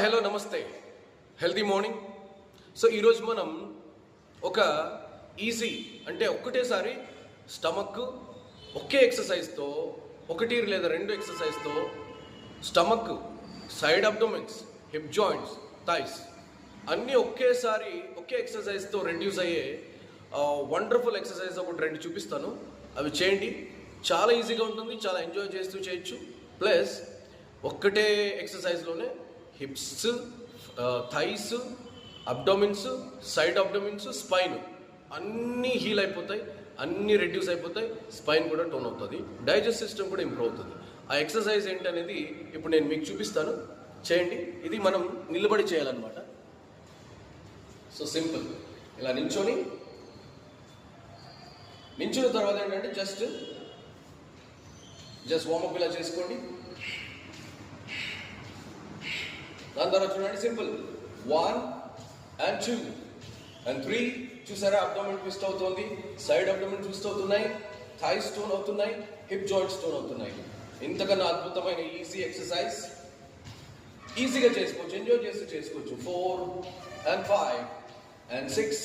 Hello నమస్తే healthy morning so ఈరోజు మనం ఒక ఈజీ అంటే ఒక్కటేసారి స్టమక్ ఒకే ఎక్సర్సైజ్తో ఒకటి లేదా రెండు ఎక్సర్సైజ్తో stomach side abdomens hip joints thighs అన్నీ ఒకేసారి ఒకే ఎక్సర్సైజ్తో రెడ్యూస్ అయ్యే వండర్ఫుల్ ఎక్సర్సైజ్ ఒకటి రెండు చూపిస్తాను. అవి చేయండి. చాలా ఈజీగా ఉంటుంది. చాలా ఎంజాయ్ చేస్తూ చేయొచ్చు. ప్లస్ ఒక్కటే ఎక్సర్సైజ్లోనే hips thighs abdomens side abdomens spine అన్నీ హీల్ అయిపోతాయి అన్నీ రెడ్యూస్ అయిపోతాయి స్పైన్ కూడా టోన్ అవుతుంది డైజెస్ట్ సిస్టమ్ కూడా ఇంప్రూవ్ అవుతుంది. ఆ ఎక్సర్సైజ్ ఏంటనేది ఇప్పుడు నేను మీకు చూపిస్తాను. చేయండి. ఇది మనం నిలబడి చేయాలన్నమాట. సో సింపుల్ ఇలా నించొని నించున్న తర్వాత ఏంటంటే జస్ట్ జస్ట్ వార్మప్ ఇలా చేసుకోండి. దాని తర్వాత చూడండి simple. One and two and three చూసారా అబ్డోమెన్ ట్విస్ట్ అవుతుంది సైడ్ అబ్డోమెన్ ట్విస్ట్ అవుతున్నాయి థై స్టోన్ అవుతున్నాయి హిప్ జాయింట్ స్టోన్ అవుతున్నాయి. ఇంతకన్నా అద్భుతమైన ఈజీ ఎక్సర్సైజ్ ఈజీగా చేసుకోవచ్చు ఎంజాయ్ చేసి చేసుకోవచ్చు. Four and five and six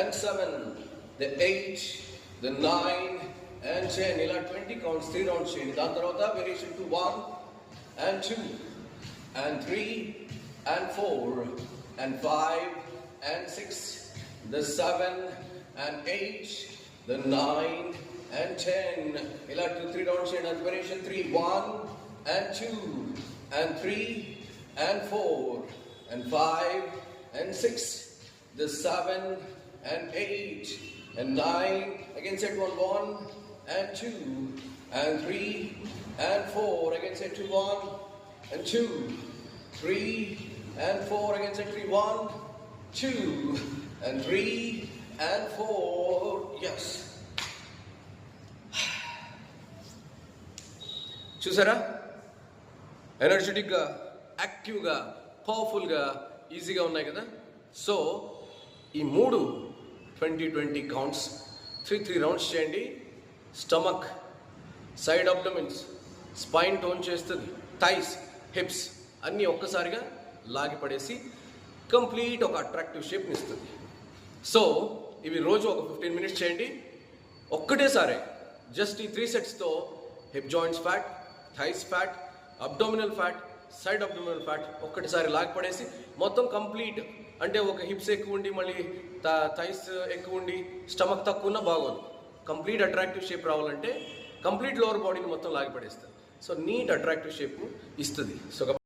and seven the eight the nine and ten ఇలా ట్వంటీ కౌంట్స్ త్రీ రౌండ్స్ చేయండి. దాని తర్వాత variation two one and two and three and four and five and six, the seven and eight, the nine and ten. Ila to three rounds in admiration three, one and two and three and four and five and six, the seven and eight and nine. Again set one one and two and three and four. Again set two one and two, three, and four against entry one, two, and three, and four. Yes. చూసారా? ఎనర్జెటిక్గా యాక్టివ్గా పవర్ఫుల్గా ఈజీగా ఉన్నాయి కదా? So ఈ మూడు twenty twenty counts three three rounds చేయండి. Stomach side abdomens spine tone చేస్తుంది. థైస్ హిప్స్ అన్నీ ఒక్కసారిగా లాగిపడేసి కంప్లీట్ ఒక అట్రాక్టివ్ షేప్ని ఇస్తుంది సో ఇవి రోజు ఒక ఫిఫ్టీన్ మినిట్స్ చేయండి. ఒక్కటేసారి జస్ట్ ఈ three సెట్స్తో hip joints fat thighs fat abdominal fat side abdominal fat ఒక్కటిసారి లాగిపడేసి మొత్తం కంప్లీట్ అంటే ఒక హిప్స్ ఎక్కువ ఉండి మళ్ళీ థైస్ ఎక్కువ ఉండి స్టమక్ తక్కువ ఉన్నా బాగోదు. కంప్లీట్ అట్రాక్టివ్ షేప్ రావాలంటే కంప్లీట్ లోవర్ బాడీని మొత్తం లాగిపడేస్తారు. సో నీట్ అట్రాక్టివ్ షేప్ ఇస్తుంది. సో